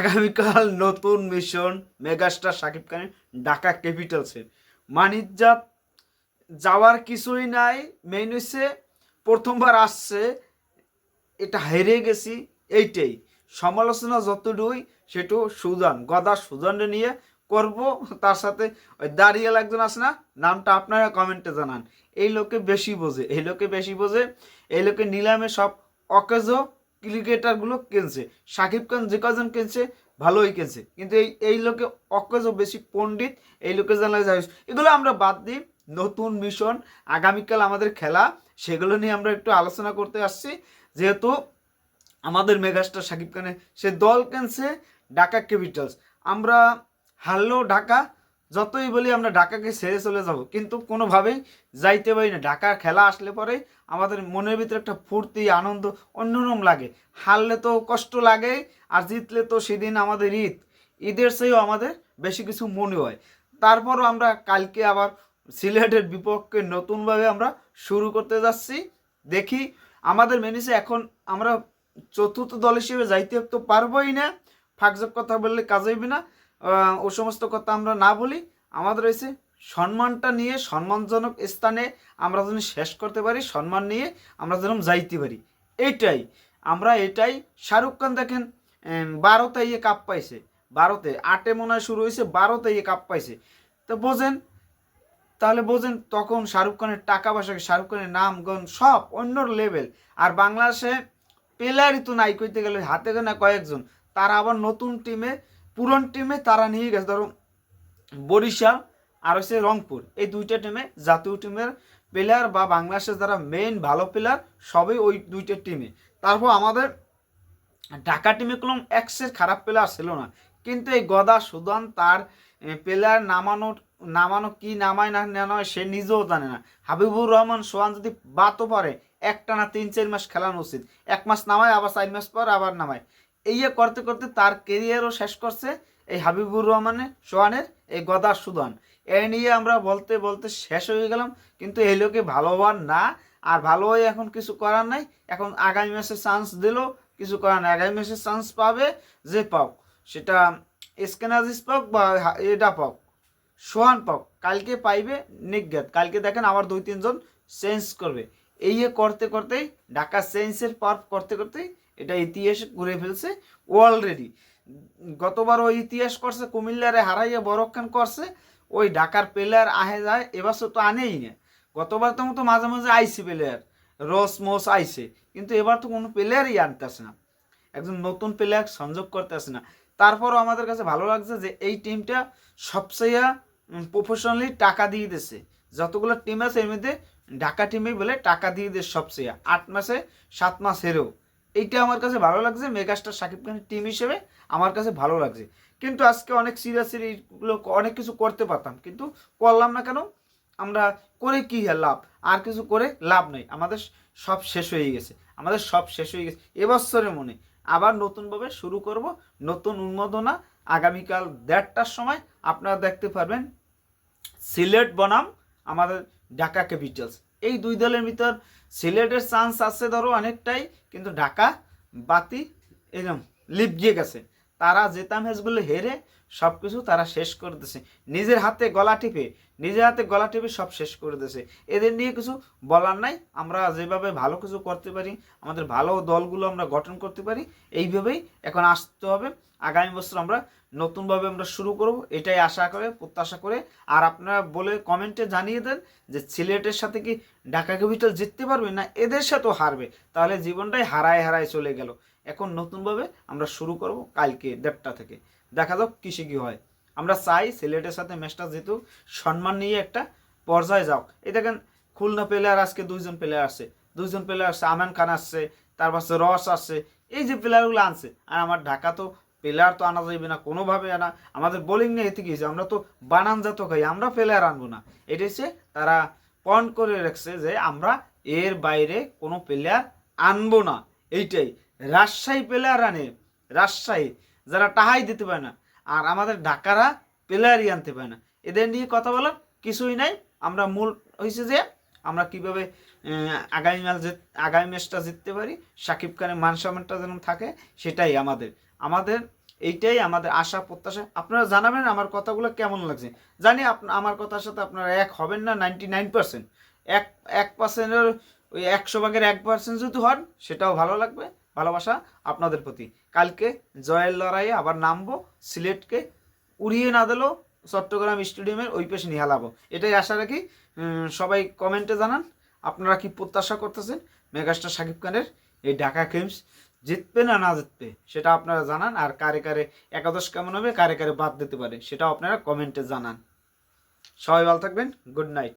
আগামীকাল নতুন mission megastar Shakib খানের ঢাকা ক্যাপিটালসের মানিকজাত যাওয়ার কিছুই নাই মেইন হচ্ছে প্রথমবার আসছে, এটা হেরে গেছি, এইটাই। সমালোচনা যতটুকুই সেটু সুজান, গদা সুজানরে নিয়ে করব, তার সাথে ওই দাঁড়িয়ে একজন আছে না, নামটা আপনারা কমেন্টে জানান। এই লোকে বেশি বোঝে, এই লোকে বেশি বোঝে, এই লোকে নিলামে সব অকেজো। ক্রিকেটারগুলো কিনছে? সাকিব খান যে কজন কিনছে, ভালোই কিনছে। কিন্তু এই এই লোকে অকেজো বেশি পণ্ডিত, এই লোকে জানা যায় এগুলো আমরা বাদ দিই। নতুন মিশন আগামীকাল আমাদের খেলা, সেগুলো নিয়ে আমরা একটু আলোচনা করতে আসছি। যেহেতু আমাদের মেগাস্টার সাকিব খানের, সে দল কেনছে? ঢাকা ক্যাপিটালস। আমরা হারলেও ঢাকা যতই বলি আমরা ঢাকাকে ছেড়ে চলে যাব, কিন্তু কোনোভাবেই যাইতে পারি না। ঢাকার খেলা আসলে পরে আমাদের মনের ভিতরে একটা ফুর্তি, আনন্দ অন্যরকম লাগে। হারলে তো কষ্ট লাগে, আর জিতলে তো সেদিন আমাদের ঈদ। ঈদের চেয়েও আমাদের বেশি কিছু মনে হয়। তারপরও আমরা কালকে আবার সিলেটের বিপক্ষে নতুনভাবে আমরা শুরু করতে যাচ্ছি। দেখি আমাদের মেনিসে এখন আমরা চতুর্থ দল হিসেবে যাইতে তো পারবোই না। ফাঁকজক কথা বললে কাজ হইবে না। ও সমস্ত কথা আমরা না বলি, আমাদের রয়েছে সম্মানটা নিয়ে সম্মানজনক স্থানে আমরা যেন শেষ করতে পারি, সম্মান নিয়ে আমরা যেন যাইতে পারি। এইটাই, আমরা এটাই শাহরুখ খান দেখেন বারোতে ইয়ে কাপ পাইছে। বারোতে, আটে মনে হয় শুরু হয়েছে বারোতে ইয়ে কাপ পাইছে। তো বোঝেন, তাহলে বোঝেন তখন শাহরুখ খানের টাকা পয়সা, শাহরুখ খানের নাম গন সব অন্য লেভেল আর বাংলাদেশে প্লেয়ারই তো নাই কইতে গেলে, হাতে গোনা কয়েকজন, তারা আবার নতুন টিমে পুরন টিমে তারা নিয়ে গেছে, ধরো বরিশাল আর হচ্ছে রংপুর। এই দুইটা টিমে জাতীয় টিমের প্লেয়ার বা বাংলাদেশের যারা মেইন ভালো প্লেয়ার সবই ওই দুইটা টিমে। তারপর আমাদের ঢাকা টিমে কোনো এক্সের খারাপ প্লেয়ার ছিল না। কিন্তু এই গদা সুদান তার প্লেয়ার নামানো নামানো কি নামায় না না নয়, সে নিজেও জানে না। হাবিবুর রহমান, সোহান যদি বাতও পারে, একটা না তিন, চার মাস খেলানো উচিত। এক মাস নামায়, আবার চার মাস পর আবার নামায়। এই করতে করতে তার কেরিয়ারও শেষ করছে এই হাবিবুর রহমানের, সোহানের, এই গদা সুদান। এ নিয়ে আমরা বলতে বলতে শেষ হয়ে গেলাম, কিন্তু এই লোকে ভালো হওয়ার না, আর ভালো হয়ে এখন কিছু করার নাই। এখন আগামী মাসে চান্স দিলেও কিছু করার নাই। আগামী মাসে চান্স পাবে যে পাও সেটা স্কেনাজিস পাক বা এটা পাক, সোহান পাক। কালকে পাইবে নিজ্ঞাত কালকে দেখেন আবার দুই তিনজন চেঞ্জ করবে। এই করতে করতেই, ঢাকা চেঞ্জের পার করতে করতেই এটা ইতিহাস ঘুরে ফেলছে অলরেডি গতবার ওই ইতিহাস করছে, কুমিল্লারে হারাইয়া বড়খান করছে, ওই ঢাকার প্লেয়ার আহে যায় এবার তো আনেই না। গতবার তো মতো মাঝে মাঝে আইসি প্লেয়ার রস মোস আইসে, কিন্তু এবার তো কোনো প্লেয়ারই আনতেছে না। একজন নতুন প্লেয়ার সংযোগ করতে আসে না। তারপরও আমাদের কাছে ভালো লাগছে যে এই টিমটা সবচেয়ে প্রফেশনালি টাকা দিয়ে দিছে। যতগুলো টিম আছে এর মধ্যে ঢাকা টিমেই বলে টাকা দিয়ে দিয়েছে সবচেয়ে। আট মাসে, সাত মাস হেরেও। এইটা আমার কাছে ভালো লাগছে, মেগাস্টার সাকিব খানের টিম হিসেবে আমার কাছে ভালো লাগছে। কিন্তু আজকে অনেক সিরিয়াসলি এগুলো অনেক কিছু করতে পারতাম, কিন্তু করলাম না কেন? আমরা করে কি লাভ? আর কিছু করে লাভ নেই। আমাদের সব শেষ হয়ে গেছে। আমাদের সব শেষ হয়ে গেছে। এবছরের মনে। আবার নতুনভাবে শুরু করব, নতুন উন্মোদনা। আগামীকাল দেড়টার সময় আপনারা দেখতে পারবেন সিলেট বনাম, আমাদের ঢাকা ক্যাপিটালস এই দুই দলের ভিতর সিলেটের চান্স আছে ধরো অনেকটাই, কিন্তু ঢাকা বাতি এরকম লিপ গিয়ে গেছে। তারা জেতা ম্যাচগুলো হেরে সব কিছু তারা শেষ করে দিয়েছে নিজের হাতে গলা টিপে, নিজের হাতে গলা টিপে সব শেষ করে দিয়েছে এদের নিয়ে কিছু বলার নাই। আমরা যেভাবে ভালো কিছু করতে পারি, আমাদের ভালো দলগুলো আমরা গঠন করতে পারি, এইভাবেই এখন আসতে হবে। আগামী বছর আমরা নতুনভাবে আমরা শুরু করব, এটাই আশা করে, প্রত্যাশা করে। আর আপনারা বলে কমেন্টে জানিয়ে দেন যে সিলেটের সাথে কি ঢাকা ক্যাপিটাল জিততে পারবে না, এদের সাথেও হারবে। তাহলে জীবনটাই হারায় হারায় চলে গেল। এখন নতুনভাবে আমরা শুরু করব কালকে দেড়টা থেকে। দেখা যাক কিসে কি হয়। আমরা চাই সিলেটের সাথে ম্যাচটা যেহেতু সম্মান নিয়ে একটা পর্যায়ে যাও এই দেখেন, খুলনা প্লেয়ার আজকে দুইজন প্লেয়ার আসছে দুইজন প্লেয়ার আসছে আমান খান আসছে তারপর রস আসছে এই যে প্লেয়ারগুলো আনছে, আর আমার ঢাকা তো প্লেয়ার তো আনা যাইবে না, কোনোভাবে আনা। আমাদের বোলিং নিয়ে এতে গিয়েছে আমরা তো বানান জাত খাই, আমরা প্লেয়ার আনব না। এটা হচ্ছে তারা পয়েন্ট করে রাখছে যে আমরা এর বাইরে কোনো প্লেয়ার আনব না। এইটাই। রাজশাহী প্লেয়ার আনে, রাজশাহী। যারা টাহাই দিতে পারে না, আর আমাদের ঢাকারা প্লেয়ারই আনতে পারে না। এদের নিয়ে কথা বলার কিছুই নাই। আমরা মূল হয়েছে যে, আমরা কীভাবে আগামী ম্যাচ আগামী ম্যাচটা জিততে পারি, সাকিব খানের মান সম্মানটা যেন থাকে, সেটাই আমাদের। আমাদের এইটাই আমাদের আশা, প্রত্যাশা। আপনারা জানাবেন আমার কথাগুলো কেমন লাগছে। জানি আমার কথার সাথে আপনারা এক হবেন না নাইনটি নাইন পার্সেন্ট এক এক পার্সেন্টের ওই একশো ভাগের এক পার্সেন্ট যদি হন, সেটাও ভালো লাগবে। ভালোবাসা আপনাদের প্রতি। কালকে জয়ের লড়াইয়ে আবার নামবো, সিলেটকে উড়িয়ে না দিলেও চট্টগ্রাম স্টেডিয়ামের ওই পেশে নিয়ে হালাবো। এটাই আশা রাখি। সবাই কমেন্টে জানান, আপনারা কি প্রত্যাশা করতেছেন? মেগাস্টার শাকিব খানের এই ঢাকা গেমস জিতবে না না জিতবে, সেটা আপনারা জানান। আর কারে কারে একাদশ কেমন হবে, কারে কারে বাদ দিতে পারে, সেটাও আপনারা কমেন্টে জানান। সবাই ভালো থাকবেন, গুড নাইট।